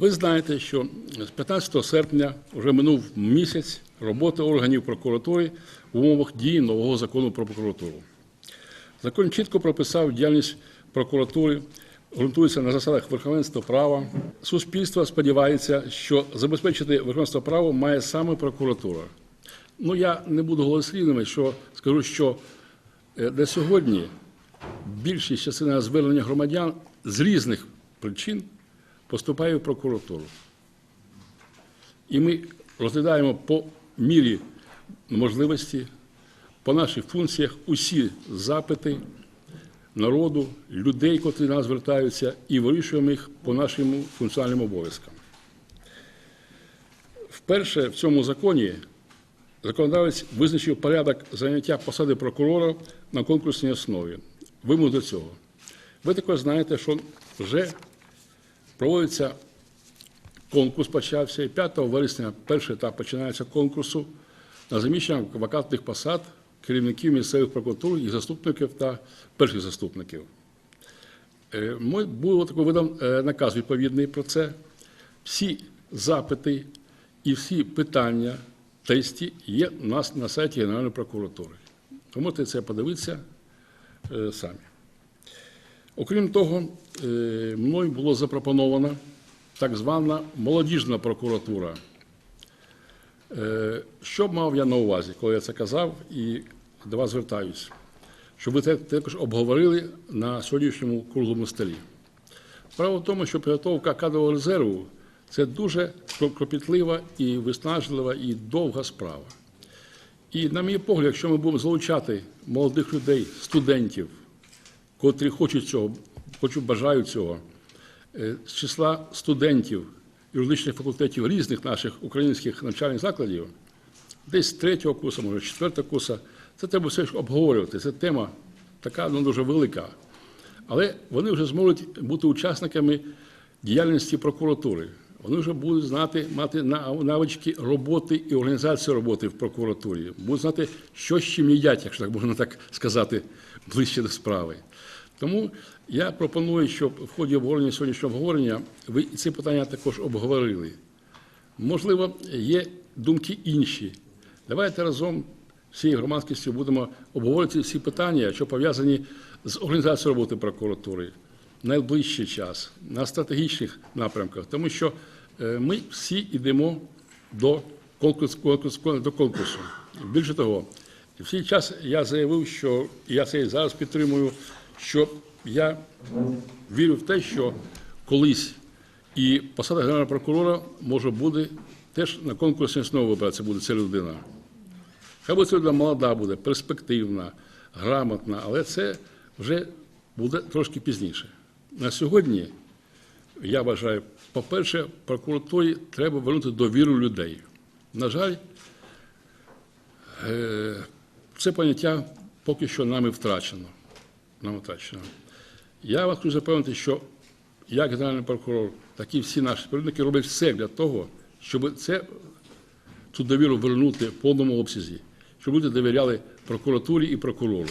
Ви знаєте, що з 15 серпня вже минув місяць роботи органів прокуратури в умовах дії нового закону про прокуратуру. Закон чітко прописав діяльність прокуратури, ґрунтується на засадах верховенства права. Суспільство сподівається, що забезпечити верховенство права має саме прокуратура. Ну я не буду голослівними, що скажу, що е, на сьогодні більшість частина звернення громадян з різних причин поступає в прокуратуру. І ми розглядаємо по мірі можливості, по наших функціях усі запити народу, людей, котрі до нас звертаються, і вирішуємо їх по нашим функціональним обов'язкам. Вперше в цьому законі законодавець визначив порядок заняття посади прокурора на конкурсній основі. Вимог до цього. Ви також знаєте, що вже проводиться конкурс, почався, і 5 вересня перший етап починається конкурсу на заміщення вакантних посад керівників місцевих прокуратур, їх заступників та перших заступників. Е, Ми було такий видав е, наказ відповідний про це. Всі запити і всі питання тесті є у нас на сайті Генеральної прокуратури. Ви можете це подивитися е, самі. Окрім того, е, мною було запропоновано так звана молодіжна прокуратура. Е, Що мав я на увазі, коли я це казав, і до вас звертаюся, щоб ви це також обговорили на сьогоднішньому круглому столі. Справа в тому, що підготовка кадрового резерву це дуже кропітлива і виснажлива і довга справа. І, на мій погляд, якщо ми будемо залучати молодих людей, студентів, котрі хочуть цього, хочуть бажають цього, е, з числа студентів юридичних факультетів різних наших українських навчальних закладів, десь третього курсу, може, четвертого курсу, це треба все ж обговорювати. Це тема така ну, дуже велика. Але вони вже зможуть бути учасниками діяльності прокуратури. Вони вже будуть знати, мати навички роботи і організації роботи в прокуратурі, будуть знати, що з чим їдять, якщо так можна так сказати, ближче до справи. Тому я пропоную, щоб в ході обговорення сьогоднішнього обговорення ви ці питання також обговорили. Можливо, є думки інші. Давайте разом всією громадськістю будемо обговорювати всі питання, що пов'язані з організацією роботи прокуратури найближчий час, на стратегічних напрямках, тому що е, ми всі йдемо до конкурсу, до конкурсу. Більше того, в свій час я заявив, що я це і зараз підтримую, що я вірю в те, що колись і посада генерального прокурора може бути теж на конкурсній основі вибиратися буде ця людина. Хай буде ця людина молода буде, перспективна, грамотна, але це вже буде трошки пізніше. На сьогодні, я вважаю, по-перше, прокуратурі треба вернути довіру людей. На жаль, е, це поняття поки що нами втрачено. Нами втрачено. Я вас хочу запевнити, що як Генеральний прокурор, так і всі наші співробітники роблять все для того, щоб це, цю довіру вернути в повному обсязі, щоб люди довіряли прокуратурі і прокурору.